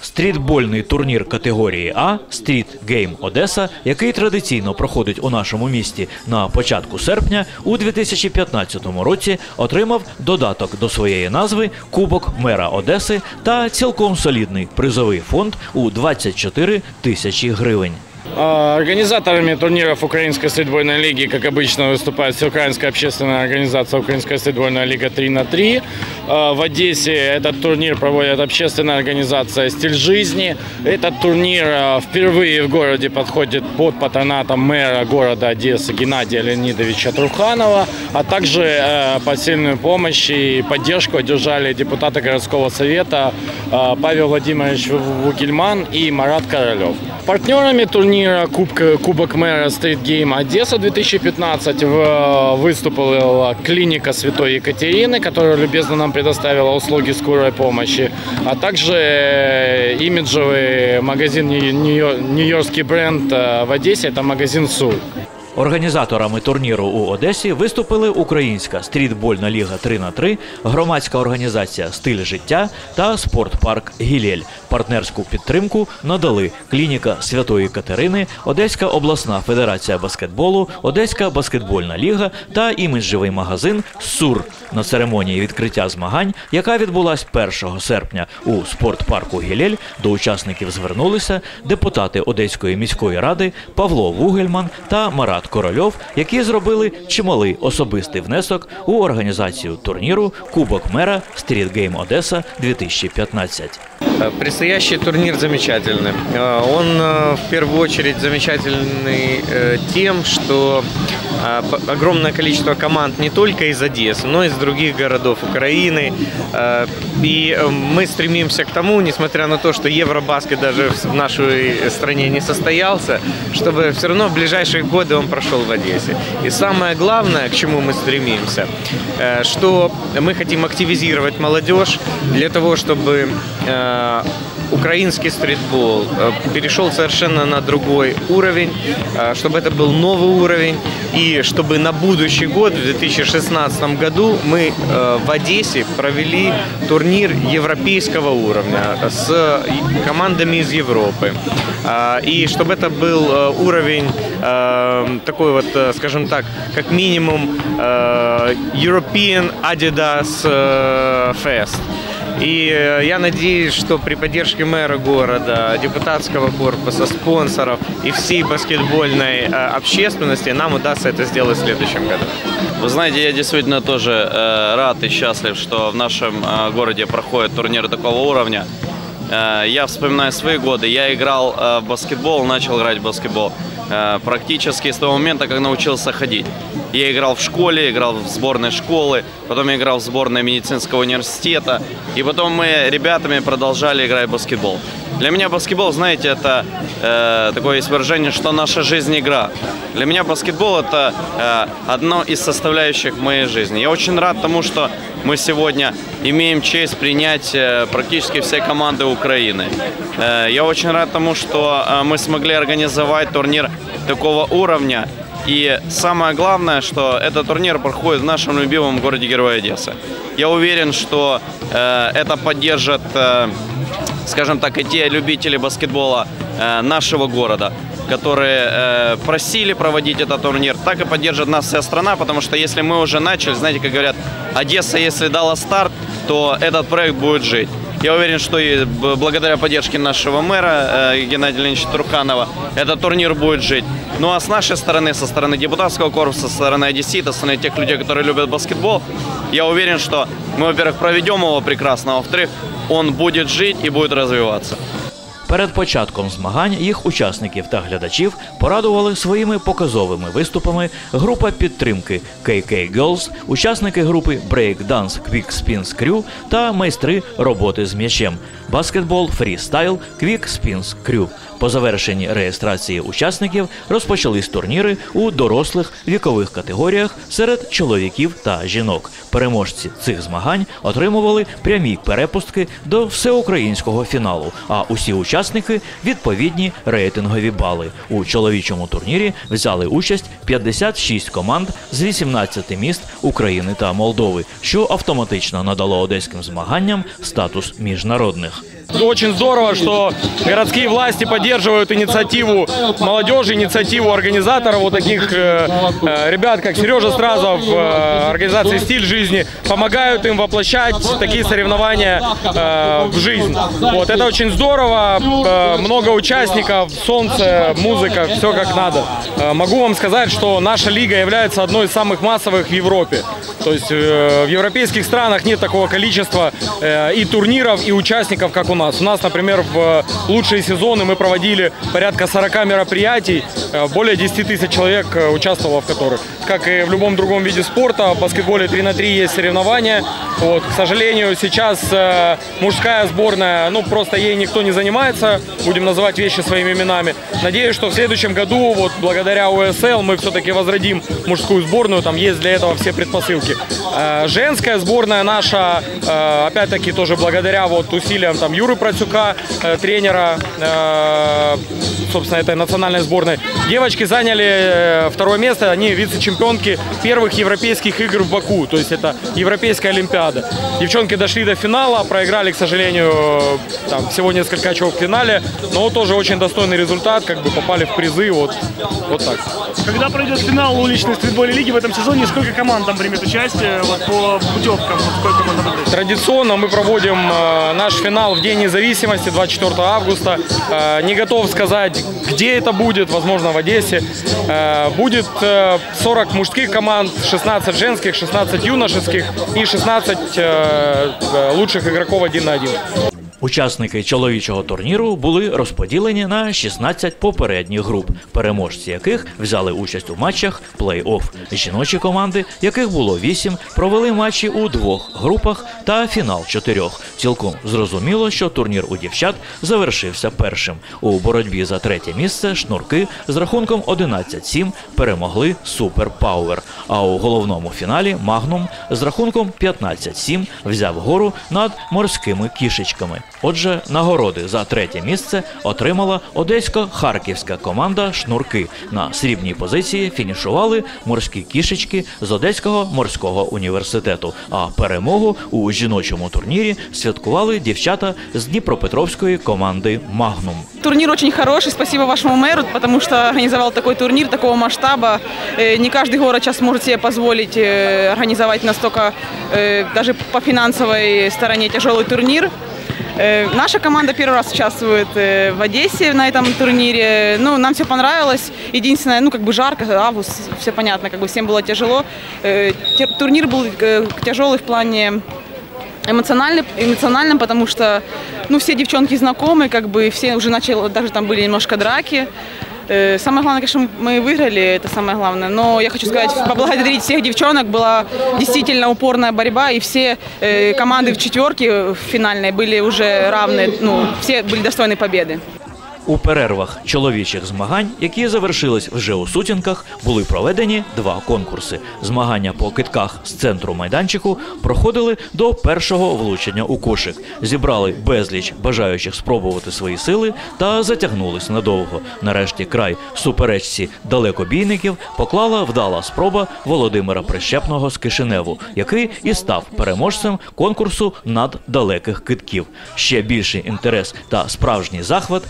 Стрітбольний турнір категорії А Стріт Гейм Одеса, який традиційно проходить у нашому місті на початку серпня, у 2015 році отримав додаток до своєї назви Кубок мера Одеси та цілком солідний призовий фонд у 24 тисячі гривень. А, Организаторами турниров Украинской стритбольной лиги, как обычно, выступает Всеукраинская общественная организация Украинская стритбольная лига 3 на 3. А, В Одессе этот турнир проводит общественная организация «Стиль жизни». Этот турнир а, впервые в городе подходит под патронатом мэра города Одессы Геннадия Леонидовича Труханова, а также посильную помощь и поддержку одержали депутаты городского совета Павел Владимирович Вугельман и Марат Королев. Партнерами турнира Кубка, Кубок мэра Стрит Гейм Одесса 2015 в- выступила клиника Святой Екатерины, которая любезно нам предоставила услуги скорой помощи, а также э, имиджевый магазин Нью- Нью- нью-йоркский бренд э, в Одессе, это магазин Сур. Організаторами турніру у Одесі виступили Українська стрітбольна ліга 3 на 3 громадська організація Стиль життя та спортпарк Гілєль. Партнерську підтримку надали клініка Святої Катерини, Одеська обласна федерація баскетболу, Одеська баскетбольна ліга та іміджевий магазин Сур на церемонії відкриття змагань, яка відбулась 1 серпня у спортпарку Гілєль. До учасників звернулися депутати Одеської міської ради Павло Вугельман та Марат Корольов, які зробили чималий особистий внесок у організацію турніру Кубок мера Стріт Гейм Одеса 2015. Э, Предстоящий турнир замечательный. Э, Он э, в первую очередь замечательный тем, что огромное количество команд не только из Одессы, но и из других городов Украины. И мы стремимся к тому, несмотря на то, что Евробаскет даже в нашей стране не состоялся, чтобы все равно в ближайшие годы он прошел в Одессе. И самое главное, к чему мы стремимся, что мы хотим активизировать молодежь для того, чтобы украинский стритбол э, перешел совершенно на другой уровень, э, чтобы это был новый уровень, и чтобы на будущий год, в 2016 году, мы э, в Одессе провели турнир европейского уровня с командами из Европы. И чтобы это был уровень такой вот, скажем так, как минимум European Adidas Fest. И э, я надеюсь, что при поддержке мэра города, депутатского корпуса, спонсоров и всей баскетбольной э, общественности нам удастся это сделать в следующем году. Вы знаете, я действительно тоже э, рад и счастлив, что в нашем городе проходит турнир такого уровня. Я вспоминаю свои годы. Я играл в баскетбол, начал играть в баскетбол практически с того момента, как научился ходить. Я играл в школе, играл в сборной школы, потом я играл в сборной медицинского университета, и потом мы ребятами продолжали играть в баскетбол. Для меня баскетбол, знаете, это э, такое есть выражение, что наша жизнь игра. Для меня баскетбол это э, одно из составляющих моей жизни. Я очень рад тому, что мы сегодня имеем честь принять э, практически все команды Украины. Э, я очень рад тому, что э, мы смогли организовать турнир такого уровня. И самое главное, что этот турнир проходит в нашем любимом городе Героя Одесса. Я уверен, что э, это поддержит э, скажем так, и те любители баскетбола э, нашего города, которые э, просили проводить этот турнир, так и поддержит нас вся страна, потому что если мы уже начали, знаете, как говорят, Одесса, если дала старт, то этот проект будет жить. Я уверен, что и благодаря поддержке нашего мэра э, Геннадия Леонидовича Труханова этот турнир будет жить. Ну а с нашей стороны, со стороны депутатского корпуса, со стороны одессита, со стороны тех людей, которые любят баскетбол, я уверен, что мы, во-первых, проведем его прекрасно, а во-вторых, он будет жить и будет развиваться. Перед початком змагань їх учасників та глядачів порадували своїми показовими виступами група підтримки KK Girls, учасники групи Break Dance Quick Spins Crew та майстри роботи з м'ячем баскетбол фрістайл Quick Spins Crew. По завершенні реєстрації учасників розпочались турніри у дорослих вікових категоріях серед чоловіків та жінок. Переможці цих змагань отримували прямі перепустки до всеукраїнського фіналу. А усі учасники відповідні рейтингові бали. У чоловічому турнірі взяли участь 56 команд з 18 міст України та Молдови, що автоматично надало одеським змаганням статус міжнародних. Очень здорово, что городские власти поддерживают инициативу молодежи, инициативу организаторов, вот таких э, э, ребят, как Сережа Стразов, э, организации «Стиль жизни», помогают им воплощать такие соревнования э, в жизнь. Вот, это очень здорово, э, много участников, солнце, музыка, все как надо. Э, могу вам сказать, что наша лига является одной из самых массовых в Европе. То есть э, в европейских странах нет такого количества э, и турниров, и участников, как у нас. У нас, например, в э, лучшие сезоны мы проводили порядка 40 мероприятий, э, более 10 тысяч человек э, участвовало в которых. Как и в любом другом виде спорта, в баскетболе 3 на 3 есть соревнования. Вот, к сожалению, сейчас э, мужская сборная, ну просто ей никто не занимается, будем называть вещи своими именами. Надеюсь, что в следующем году, вот благодаря УСЛ, мы все-таки возродим мужскую сборную, там есть для этого все предпосылки. Э, Женская сборная наша, э, опять-таки тоже благодаря вот усилиям там Юры Процюка, э, тренера, собственно, этой национальной сборной. Девочки заняли второе место, они вице-чемпионки первых европейских игр в Баку, то есть это Европейская Олимпиада. Девчонки дошли до финала, проиграли, к сожалению, там всего несколько очков финале, но тоже очень достойный результат, как бы попали в призы, вот, вот так. Когда пройдет финал уличной стритбольной лиги в этом сезоне, сколько команд там примет участие вот, по путевкам? Вот сколько выиграть? Традиционно мы проводим э, наш финал в День независимости, 24 августа. Э, не готов сказать, где это будет, возможно, в Одессе. Э, будет э, 40 мужских команд, 16 женских, 16 юношеских и 16 э, э, лучших игроков один на один. Учасники чоловічого турніру були розподілені на 16 попередніх груп, переможці яких взяли участь у матчах плей-офф. Жіночі команди, яких було 8, провели матчі у двох групах та фінал чотирьох. Цілком зрозуміло, що турнір у дівчат завершився першим. У боротьбі за третє місце шнурки з рахунком 11-7 перемогли Супер Пауер. А у головному фіналі Магнум з рахунком 15-7 взяв гору над морськими кішечками. Отже, нагороди за третє місце отримала одесько-харківська команда Шнурки. На срібній позиції фінішували морські кішечки з Одеського морського університету. А перемогу у жіночому турнірі святкували дівчата з Дніпропетровської команди Магнум. Турнир очень хороший, спасибо вашему мэру, потому что организовал такой турнир такого масштаба. Э, Не каждый город сейчас может себе позволить э, организовать настолько, э, даже по финансовой стороне, тяжелый турнир. Э, Наша команда первый раз участвует э, в Одессе на этом турнире. Ну, нам все понравилось. Единственное, ну, как бы жарко, август, все понятно, как бы всем было тяжело. Э, Турнир был тяжелый в плане эмоциональный, эмоциональным, потому что ну, все девчонки знакомы, как бы все уже начали, даже там были немножко драки. Э, Самое главное, конечно, мы выиграли, это самое главное. Но я хочу сказать, поблагодарить всех девчонок. Была действительно упорная борьба, и все э, команды в четверке в финальной были уже равны, ну, все были достойны победы. У перервах чоловічих змагань, які завершились вже у сутінках, були проведені два конкурси. Змагання по китках з центру майданчику проходили до першого влучення у кошик. Зібрали безліч бажаючих спробувати свої сили та затягнулись надовго. Нарешті край суперечці далекобійників поклала вдала спроба Володимира Прищепного з Кишиневу, який і став переможцем конкурсу наддалеких китків. Ще більший інтерес та справжній захват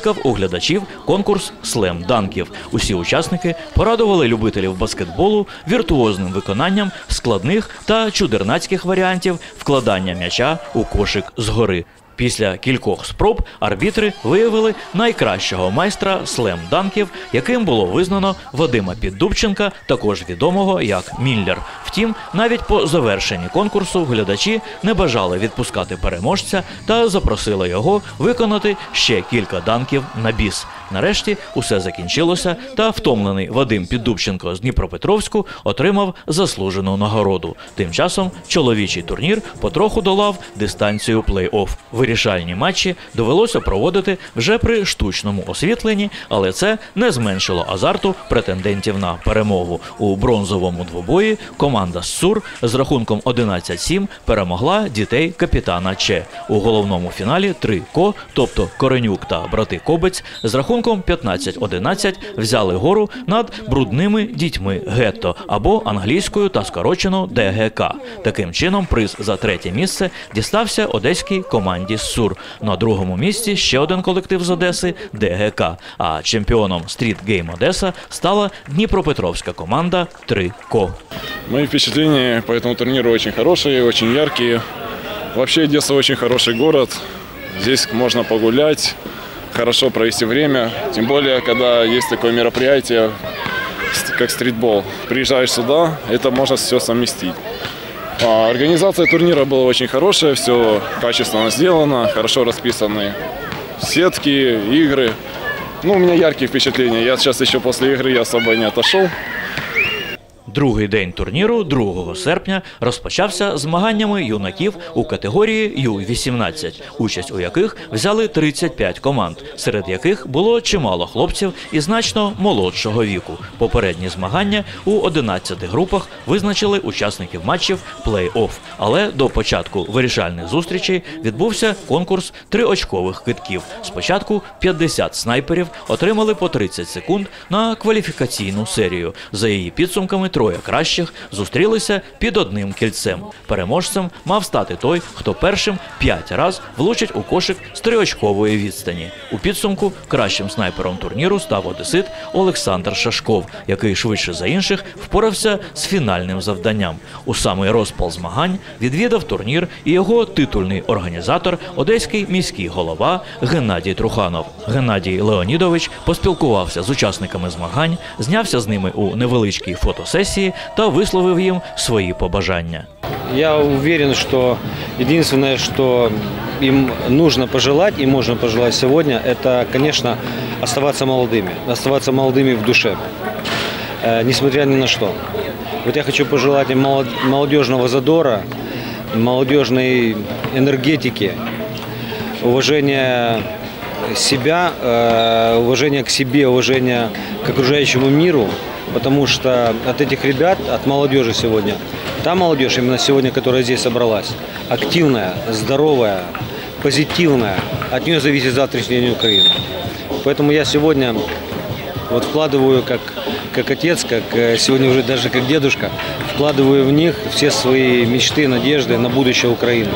викликав у глядачів конкурс слем данків. Усі учасники порадували любителів баскетболу віртуозним виконанням складних та чудернацьких варіантів вкладання м'яча у кошик згори. Після кількох спроб арбітри виявили найкращого майстра слем-данків, яким було визнано Вадима Піддубченка, також відомого як Міллер. Втім, навіть по завершенні конкурсу глядачі не бажали відпускати переможця та запросили його виконати ще кілька данків на біс. Нарешті усе закінчилося, та втомлений Вадим Піддубченко з Дніпропетровську отримав заслужену нагороду. Тим часом чоловічий турнір потроху долав дистанцію плей-офф. Вирішальні матчі довелося проводити вже при штучному освітленні, але це не зменшило азарту претендентів на перемогу. У бронзовому двобої команда ССУР з рахунком 11-7 перемогла дітей капітана Че. У головному фіналі три ко, тобто Коренюк та брати Кобець, з рахунком рахунком 15-11 взяли гору над брудними дітьми гетто або англійською та скорочено ДГК. Таким чином, приз за третє місце дістався одеській команді СУР. На другому місці ще один колектив з Одеси ДГК. А чемпіоном Street Game Одеса стала Дніпропетровська команда 3 ко. Мои впечатления по этому турниру очень хорошие, очень яркие. Вообще Одесса очень хороший город. Здесь можно погулять, хорошо провести время. Тем более, когда есть такое мероприятие, как стритбол. Приезжаешь сюда, это можно все совместить. А, Организация турнира была очень хорошая, все качественно сделано, хорошо расписаны сетки, игры. Ну, у меня яркие впечатления. Я сейчас еще после игры я особо не отошел. Другий день турніру, 2 серпня, розпочався змаганнями юнаків у категорії Ю-18, участь у яких взяли 35 команд, серед яких було чимало хлопців і значно молодшого віку. Попередні змагання у 11 групах визначили учасників матчів плей-офф. Але до початку вирішальних зустрічей відбувся конкурс триочкових китків. Спочатку 50 снайперів отримали по 30 секунд на кваліфікаційну серію. За її підсумками, троє кращих зустрілися під одним кільцем. Переможцем мав стати той, хто першим 5 раз влучить у кошик з триочкової відстані. У підсумку кращим снайпером турніру став одесит Олександр Шашков, який швидше за інших впорався з фінальним завданням. У самий розпал змагань відвідав турнір і його титульний організатор, одеський міський голова Геннадій Труханов. Геннадій Леонідович поспілкувався з учасниками змагань, знявся з ними у невеличкій фотосесії та висловив їм свої побажання. Я уверен, что единственное, что им нужно пожелать и можно пожелать сегодня, это, конечно, оставаться молодыми, оставаться молодыми в душе, э, несмотря ни на что. Вот я хочу пожелать им молод- молодежного задора, молодежной энергетики, уважения себя, э, уважения к себе, уважения к окружающему миру, потому что от этих ребят, от молодежи сегодня, та молодежь именно сегодня, которая здесь собралась, активная, здоровая, позитивная, от нее зависит завтрашний день Украины. Поэтому я сегодня вот вкладываю как, как отец, как э, сегодня уже даже как дедушка, вкладываю в них все свои мечты, надежды на будущее Украины.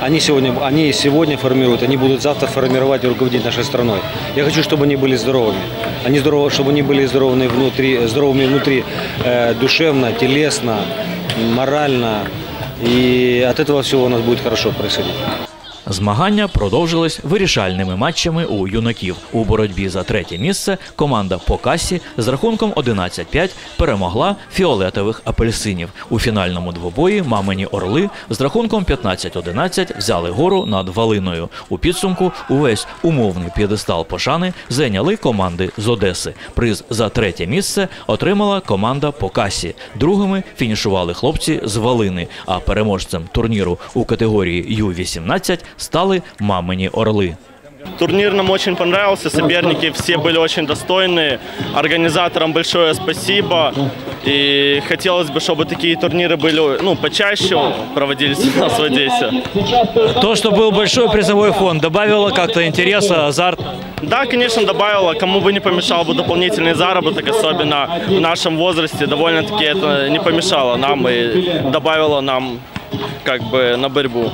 Они сегодня, они сегодня формируют, они будут завтра формировать и руководить нашей страной. Я хочу, чтобы они были здоровыми. Они здоровы, чтобы они были здоровыми внутри, здоровыми внутри э, душевно, телесно, морально. И от этого всего у нас будет хорошо происходить. Змагання продовжились вирішальними матчами у юнаків. У боротьбі за третє місце команда по касі з рахунком 11-5 перемогла фіолетових апельсинів. У фінальному двобої мамині орли з рахунком 15-11 взяли гору над Валиною. У підсумку увесь умовний п'єдестал пошани зайняли команди з Одеси. Приз за третє місце отримала команда по касі. Другими фінішували хлопці з Валини. А переможцем турніру у категорії Ю-18 стали мамині орли. Турнир нам очень понравился, соперники все были очень достойные. Организаторам большое спасибо. И хотелось бы, чтобы такие турниры были ну, почаще проводились у нас в Одессе. То, что был большой призовой фонд, добавило как-то интереса, азарт. Да, конечно, добавило, кому бы не помешал бы дополнительный заработок, особенно в нашем возрасте, довольно-таки это не помешало нам и добавило нам как бы на борьбу.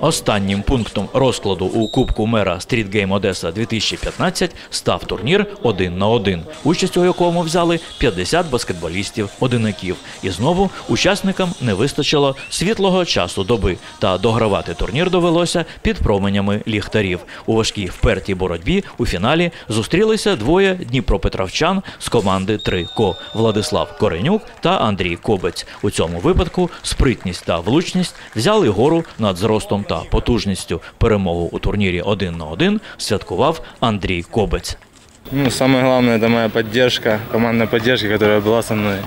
Останнім пунктом розкладу у Кубку мера Game Одеса 2015 став турнір один на один, участь у якому взяли 50 баскетболістів-одинаків. І знову учасникам не вистачило світлого часу доби, та догравати турнір довелося під променями ліхтарів. У важкій впертій боротьбі у фіналі зустрілися двоє дніпропетровчан з команди 3 ко Владислав Коренюк та Андрій Кобець. У цьому випадку спритність та влучність взяли гору над зростом та потужністю. Перемогу у турнірі один на один святкував Андрій Кобець. Ну, самое главное, это моя поддержка, командная поддержка, которая была со мной.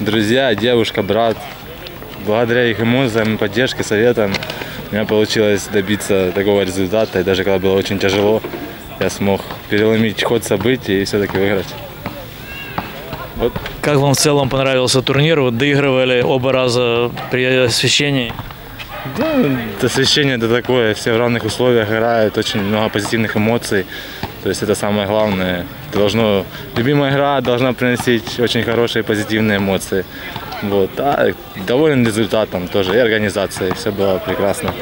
Друзья, девушка, брат. Благодаря их эмоциям, и поддержке, советам у меня получилось добиться такого результата. И даже когда было очень тяжело, я смог переломить ход событий и все-таки выиграть. Вот Как вам в целом понравился турнир? Вот доигрывали оба раза при освещении. Да, освещение это такое, все в равных условиях играют, очень много позитивных эмоций. То есть это самое главное. Это Должно, любимая игра должна приносить очень хорошие позитивные эмоции. Вот. А доволен результатом тоже и организацией. Все было прекрасно.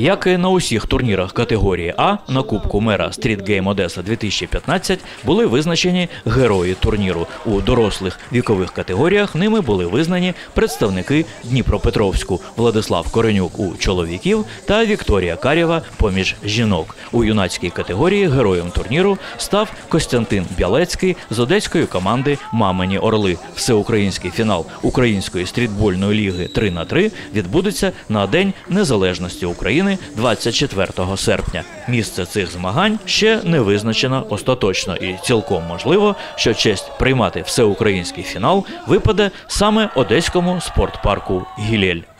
Як і на усіх турнірах категорії А на Кубку мера Street Game Одеса 2015 були визначені герої турніру. У дорослих вікових категоріях ними були визнані представники Дніпропетровську Владислав Коренюк у чоловіків та Вікторія Карєва поміж жінок. У юнацькій категорії героєм турніру став Костянтин Бялецький з одеської команди Мамині Орли. Всеукраїнський фінал української стрітбольної ліги 3 на 3 відбудеться на День Незалежності України 24 серпня. Місце цих змагань ще не визначено остаточно, і цілком можливо, що честь приймати всеукраїнський фінал випаде саме одеському спортпарку Гілель.